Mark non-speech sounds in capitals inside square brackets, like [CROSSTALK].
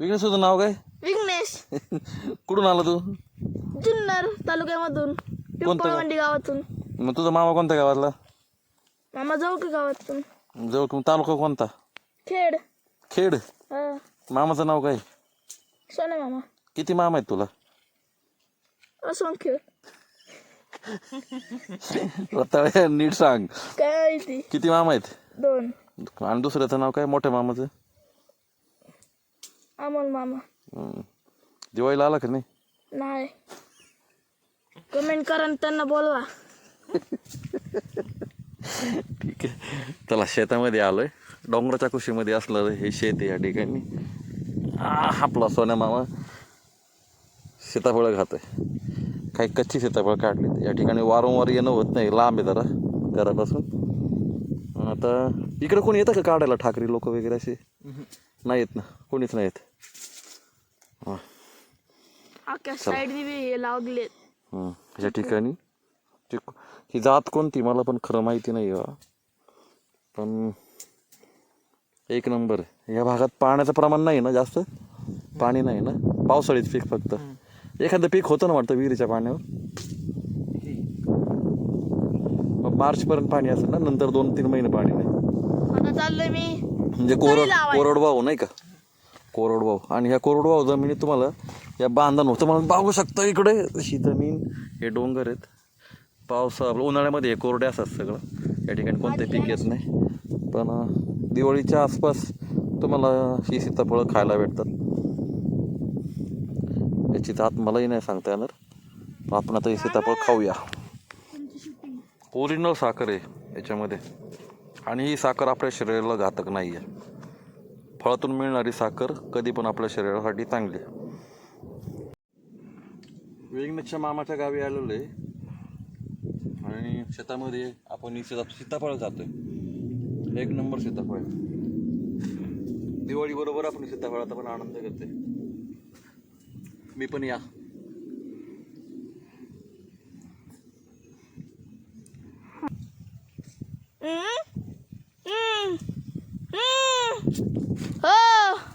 विघ्नेश तुझं नाव काय? विघ्नेश. [LAUGHS] कुठून आला तू? जुन्नर तालुक्यामधून पिंपळवंडी गावातून. मग तुझा मामा कोणत्या गावातला? मामा की गावातून. जवळ तालुका कोणता? खेड. खेड? हा. मामाचं नाव काय? सोने मामा. किती मामा आहेत तुला? असंख्य. नीट सांग. काय माहिती? किती मामा आहेत? दोन. आणि दुसऱ्याचं नाव काय? मोठ्या मामाचं? अमोल मामा हम्म. दिवाळीला आला का नाही? नाही. कमेंट करा आणि त्यांना बोलवा. ठीक आहे. चला शेतामध्ये आलोय. डोंगराच्या कुशीमध्ये असलं हे शेत आहे या ठिकाणी. आ, आपला सोन्या मामा. सीताफळं खातोय. काही कच्ची सीताफळ काढली या ठिकाणी वारंवार येणं होत नाही. लांब आहे जरा घरापासून. आता इकडे कोणी येतं का काढायला? ठाकरी लोक वगैरे असे? नाही येत ना कोणीच नाही येत हा, अख्ख्या साईडनी बी हे लागले हम्म. या ठिकाणी. ते ही जात कोणती मला पण खरं माहिती नाही आहे पण एक नंबर. या भागात पाण्याचं प्रमाण नाही ना जास्त? पाणी नाही ना? पावसाळीच पीक फक्त. एखादं पीक होतं ना वाटतं विहिरीच्या पाण्यावर? मार्चपर्यंत पाणी असेल ना नंतर दोन तीन महिने पाणी नाही. आता चाललोय मी. म्हणजे कोरड. कोरडवाहू नाही का? कोरडवाहू. आणि ह्या कोरडवाहू जमिनीत तुम्हाला या बांधण होतं मला बघू शकता इकडे अशी जमीन हे डोंगर आहेत. पावसा आपलं उन्हाळ्यामध्ये हे कोरडे असतात सगळं. या ठिकाणी कोणते पीक येत नाही. पण दिवाळीच्या आसपास तुम्हाला ही सीताफळं खायला भेटतात. याची जात मलाही नाही सांगता येणार. पण आपण आता ही सीताफळ खाऊया. ओरिजिनल साखर आहे याच्यामध्ये. आणि ही साखर आपल्या शरीराला घातक नाही आहे फळातून मिळणारी साखर कधी पण आपल्या शरीरासाठी चांगली आहे. वेगनच्या मामाच्या गावी आलेलो आहे. आणि शेतामध्ये आपण ही सीता सीताफळ जातोय. एक नंबर सीताफळ. दिवाळीबरोबर दिवाळी बरोबर आपण सीताफळाचा पण आनंद घेतोय. मी पण या. हम्म? हम्म. हम्म. हो